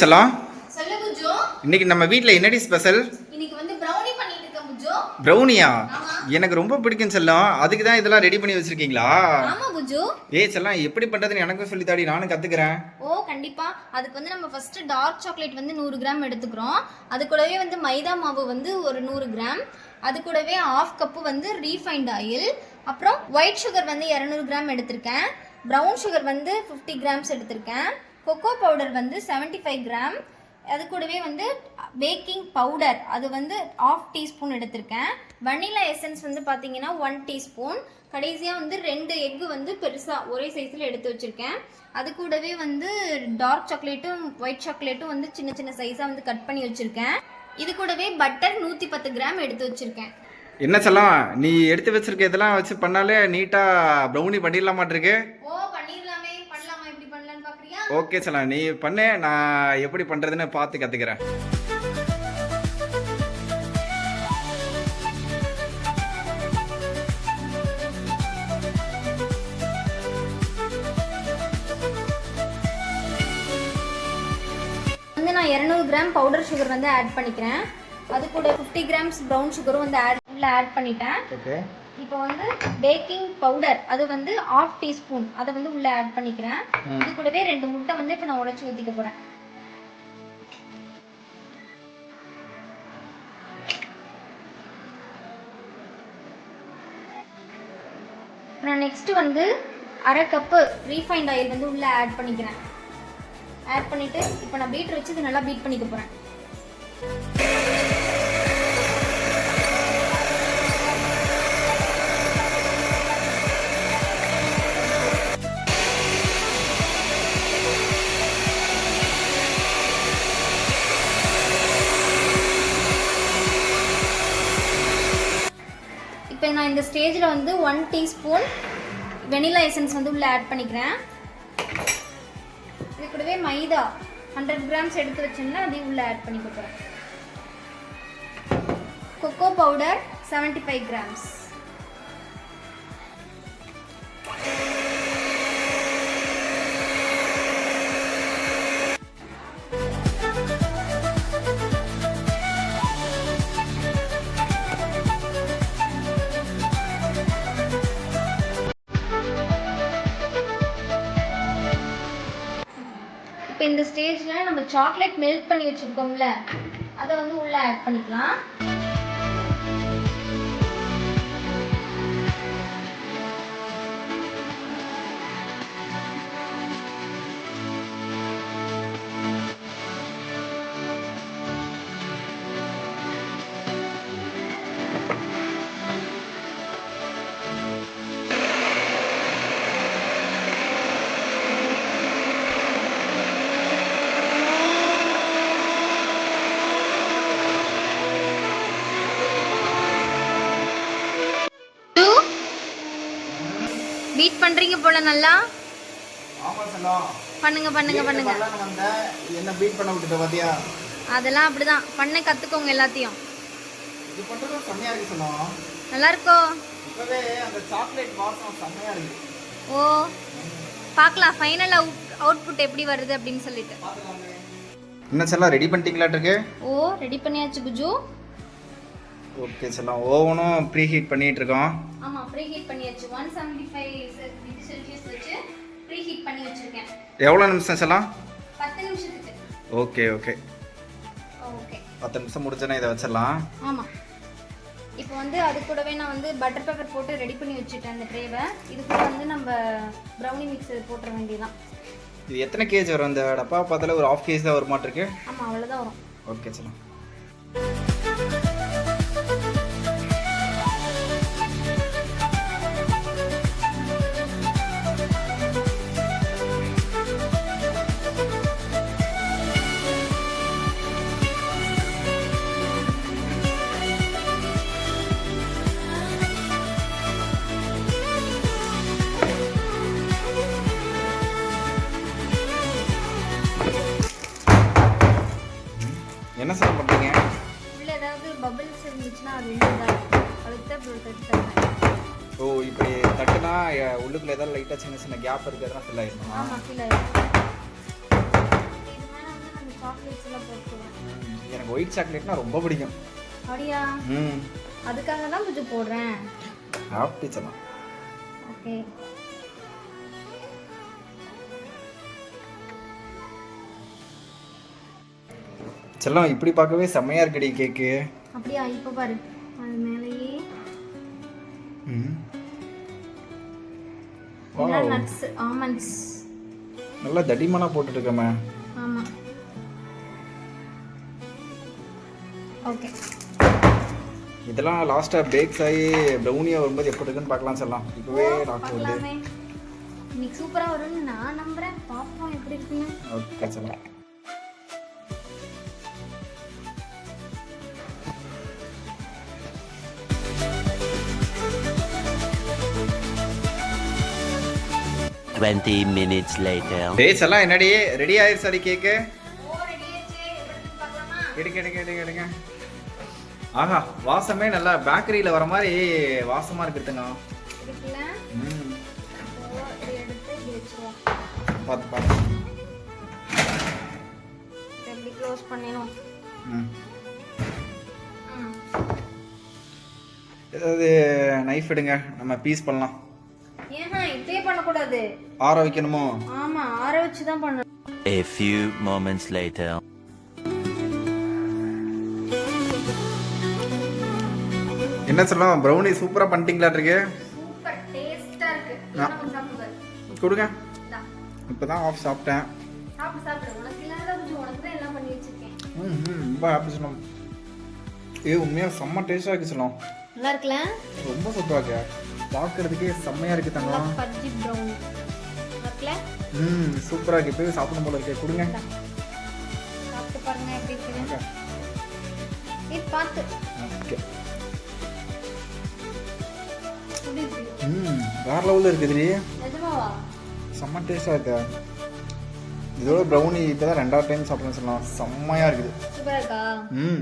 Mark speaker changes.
Speaker 1: செல்லம்
Speaker 2: சொல்லு
Speaker 1: இன்னைக்கு நம்ம வீட்டில் என்னடி ஸ்பெஷல்
Speaker 2: இன்னைக்கு வந்து ப்ரௌனி பண்ணிட்டு இருக்கேன் புஜோ
Speaker 1: ப்ரௌனியா
Speaker 2: ஆமா.
Speaker 1: எனக்கு ரொம்ப பிடிக்கும் செல்லம் அதுக்கு தான் இதெல்லாம் ரெடி பண்ணி வச்சிருக்கீங்களா? ஏய் செல்லம் எப்படி பண்றதுன்னு எனக்கும் சொல்லித்தாடி நானும் கத்துக்கிறேன்.
Speaker 2: ஓ கண்டிப்பா. அதுக்கு வந்து நம்ம ஃபர்ஸ்ட் டார்க் சாக்லேட் வந்து நூறு கிராம் எடுத்துக்கிறோம். அது கூடவே வந்து மைதா மாவு வந்து ஒரு நூறு கிராம் அது கூடவே ஆஃப் கப்பு வந்து ரீஃபைண்ட் ஆயில் அப்புறம் ஒயிட் சுகர் வந்து இரநூறு கிராம் எடுத்திருக்கேன். ப்ரௌன் சுகர் வந்து ஃபிஃப்டி கிராம்ஸ் எடுத்திருக்கேன். கொக்கோ பவுடர் வந்து 75 ஃபைவ் கிராம் அது கூடவே வந்து பேக்கிங் பவுடர் அது வந்து ஆஃப் டீஸ்பூன் எடுத்திருக்கேன். வனிலா எசன்ஸ் வந்து பார்த்தீங்கன்னா ஒன் டீஸ்பூன் கடைசியாக வந்து ரெண்டு எக்கு வந்து பெருசாக ஒரே சைஸில் எடுத்து வச்சுருக்கேன். அது கூடவே வந்து டார்க் சாக்லேட்டும் ஒயிட் சாக்லேட்டும் வந்து சின்ன சின்ன சைஸாக வந்து கட் பண்ணி வச்சுருக்கேன். இது கூடவே பட்டர் நூற்றி பத்து கிராம் எடுத்து வச்சுருக்கேன்.
Speaker 1: என்ன செல்லம் நீ எடுத்து வச்சிருக்க இதெல்லாம் வச்சு பண்ணாலே நீட்டா ப்ரௌனி பண்ணிடலாமாட்டிருக்கு?
Speaker 2: ஓ பண்ணிடலாமே பண்ணலாமா எப்படி பண்ணலான்னு பார்க்குறியா
Speaker 1: ஓகே செல்லம் நீ பண்ணு நான் எப்படி பண்றதுன்னு பார்த்து கத்துக்கிறேன்.
Speaker 2: வந்து நான் இரநூறு கிராம் பவுடர் சுகர் வந்து ஆட் பண்ணிக்கிறேன். அது கூட ஃபிஃப்டி கிராம்ஸ் ப்ரௌன் சுகரும் வந்து ஆட் ஆட் பண்ணிட்டேன்.
Speaker 1: ஓகே.
Speaker 2: இப்போ வந்து பேக்கிங் பவுடர் அது வந்து ஆஃப் டீஸ்பூன் அதை வந்து உள்ள ஆட் பண்ணிக்கிறேன். இது கூடவே ரெண்டு முட்டை வந்து இப்போ நான் உடைச்சு ஊற்றிக்க போகிறேன் நான் நெக்ஸ்ட் வந்து அரை கப்பு ரீஃபைண்ட் ஆயில் வந்து உள்ள ஆட் பண்ணிக்கிறேன். ஆட் பண்ணிட்டு இப்போ நான் பீட்டர் வச்சு இது நல்லா பீட் பண்ணிக்க போகிறேன் இப்போ நான் இந்த ஸ்டேஜில் வந்து ஒன் டீஸ்பூன் வெனிலா எசன்ஸ் வந்து உள்ளே ஆட் பண்ணிக்கிறேன். இது கூடவே மைதா ஹண்ட்ரட் கிராம்ஸ் எடுத்து வச்சோம்னா அதையும் உள்ளே ஆட் பண்ணி கொடுக்குறேன் கொக்கோ பவுடர் 75 ஃபைவ் கிராம்ஸ் இந்த ஸ்டேஜில் நம்ம சாக்லேட் மெல்ட் பண்ணி வச்சுருக்கோம்ல அதை வந்து உள்ளே ஆட் பண்ணிக்கலாம். பீட் பண்ணுறீங்க போல நல்லா?
Speaker 1: ஆமா செல்லம்
Speaker 2: பண்ணுங்க பண்ணுங்க பண்ணுங்க.
Speaker 1: என்ன பீட் பண்ண விட்டுட்ட பாத்தியா?
Speaker 2: அதெல்லாம் அப்படிதான். பண்ண கற்றுக்கோங்க எல்லாத்தையும்.
Speaker 1: இது பண்றது செம்மையா இருக்கு செல்லம்
Speaker 2: நல்லா இருக்கோ
Speaker 1: இப்பவே அந்த சாக்லேட் வாசம் செம்மையா இருக்கு.
Speaker 2: ஓ பார்க்கலாம் ஃபைனல் அவுட் அவுட்புட் எப்படி வருது அப்படின்னு சொல்லிட்டு.
Speaker 1: என்ன செல்லம் ரெடி பண்ணிட்டீங்களாட்டு இருக்கு?
Speaker 2: ஓ ரெடி பண்ணியாச்சு குஜு
Speaker 1: ஓகே செல்லம் ஓவனும் ப்ரீ ஹீட் பண்ணிட்டு இருக்கோம்
Speaker 2: ஆமாம் ப்ரீ ஹீட் பண்ணியாச்சு. One seventy five degree Celsius வச்சு ப்ரீ ஹீட் பண்ணி வச்சுருக்கேன்.
Speaker 1: எவ்வளோ நிமிஷம் செல்லம்?
Speaker 2: பத்து நிமிஷத்துக்கு.
Speaker 1: ஓகே ஓகே
Speaker 2: ஓகே
Speaker 1: பத்து நிமிஷம் முடிஞ்சோன்னா இதை வச்சிடலாம்.
Speaker 2: ஆமாம் இப்போ வந்து அது கூடவே நான் வந்து பட்டர் பேப்பர் போட்டு ரெடி பண்ணி வச்சுட்டேன் அந்த ட்ரேவை இது கூட வந்து நம்ம ப்ரௌனி மிக்ஸ் போட்டுற வேண்டியதான்
Speaker 1: இது எத்தனை கேஜ் வரும் இந்த டப்பா பார்த்தால ஒரு ஆஃப் கேஜ் தான் ஒரு மாட்டிருக்கு
Speaker 2: ஆமாம் அவ்வளோதான் வரும்.
Speaker 1: ஓகே செல்லம். என்ன சார் பண்ணுறீங்க
Speaker 2: உள்ள ஏதாவது பபிள்ஸ் இருந்துச்சுன்னா அது தான் இப்படி
Speaker 1: ஓ இப்படி தட்டுனா உள்ளுக்குள்ள ஏதாவது லைட்டாக சின்ன சின்ன கேப் ஃபில் ஆயிருமா?
Speaker 2: ஆமாம் ஃபீல் ஆயிடும் போட்டுருவேன்
Speaker 1: எனக்கு ஒயிட் சாக்லேட்னா ரொம்ப பிடிக்கும்.
Speaker 2: அப்படியா?
Speaker 1: ம்.
Speaker 2: அதுக்காக தான் கொஞ்சம் போடுறேன்.
Speaker 1: சாப்பிட்டு செல்லாம்
Speaker 2: ஓகே.
Speaker 1: செல்லம் இப்படி பார்க்கவே செம்மையா இருக்குடி கேக்கு.
Speaker 2: அப்படியே இப்போ பாரு. அது மேலேயே. நட்ஸ் ஆமண்ட்ஸ்
Speaker 1: நல்லா தடிமனா போட்டுட்டு இருக்கமே
Speaker 2: ஆமா. ஓகே.
Speaker 1: இதெல்லாம் லாஸ்ட்டாக பேக்ஸ் ஆகி ப்ரௌனியாக வரும்போது எப்படி இருக்குன்னு பார்க்கலாம் சொல்லலாம் இப்போவே டாக்டர் வந்து
Speaker 2: இன்னைக்கு சூப்பராக வரும்னு நான் நம்புகிறேன் பார்ப்போம் எப்படி இருக்குன்னு.
Speaker 1: ஓகே சொல்லலாம்
Speaker 3: ட்வெண்ட்டி மினிட்ஸ் later.
Speaker 1: பேஸ் எல்லாம் என்னடி ரெடி ஆயிருச்சு அடி கேக்கு எடுங்க எடுங்க எடுங்க எடுங்க ஆஹா வாசமே நல்லா பேக்கரியில வர மாதிரி வாசமா இருக்குதுங்க. பார்த்து பார்த்து
Speaker 2: க்ளோஸ் பண்ணிடும்
Speaker 1: ஏதாவது நைஃப் எடுங்க நம்ம பீஸ் பண்ணலாம்.
Speaker 2: ஏன்னா இப்பயே பண்ணக்கூடாது.
Speaker 1: ஆற வைக்கணுமோ
Speaker 2: ஆமா ஆற வச்சு தான் பண்ணணும்.
Speaker 3: A few moments later.
Speaker 1: என்ன சொல்லலாம் ப்ரௌனி சூப்பரா பண்ணிட்டீங்களா இருக்கு.
Speaker 2: சூப்பர் டேஸ்டா இருக்கு.
Speaker 1: கொடுங்க. இப்பதான் ஆஃப் சாப்பிட்டேன்.
Speaker 2: சாப்பிடு சாப்பிடு. உனக்கு இல்லாத கொஞ்சம் உனக்கு தான் எல்லாம் பண்ணி வச்சிருக்கேன்.
Speaker 1: ம் ரொம்ப ஹாப்பி சொல்லலாம் ஏ உண்மையாக செம்ம டேஸ்டாக இருக்கு சொல்லலாம்
Speaker 2: நல்லா இருக்குல்ல?
Speaker 1: ரொம்ப சூப்பராக இருக்கு. பார்க்கறதுக்கே செம்மையாக இருக்கு
Speaker 2: நல்லா
Speaker 1: தங்கம்
Speaker 2: பஜ்ஜி ப்ரௌனி
Speaker 1: ம் சூப்பராக இருக்கு. இப்போவே சாப்பிடணும் போல இருக்கு. கொடுங்க.
Speaker 2: சாப்பிட்டு பாருங்க எப்படி இருக்குது இது பார்த்து.
Speaker 1: ஓகே. ம் வேற லெவலில் இருக்குதுடி
Speaker 2: நிஜமாவா?
Speaker 1: செம்ம டேஸ்டாக இருக்கு. இதோட ப்ரௌனி இப்போ தான் ரெண்டாவது டைம் சாப்பிட்றேன்னு சொல்லலாம் செம்மையாக இருக்குது.
Speaker 2: சூப்பரா இருக்கா?
Speaker 1: ம்.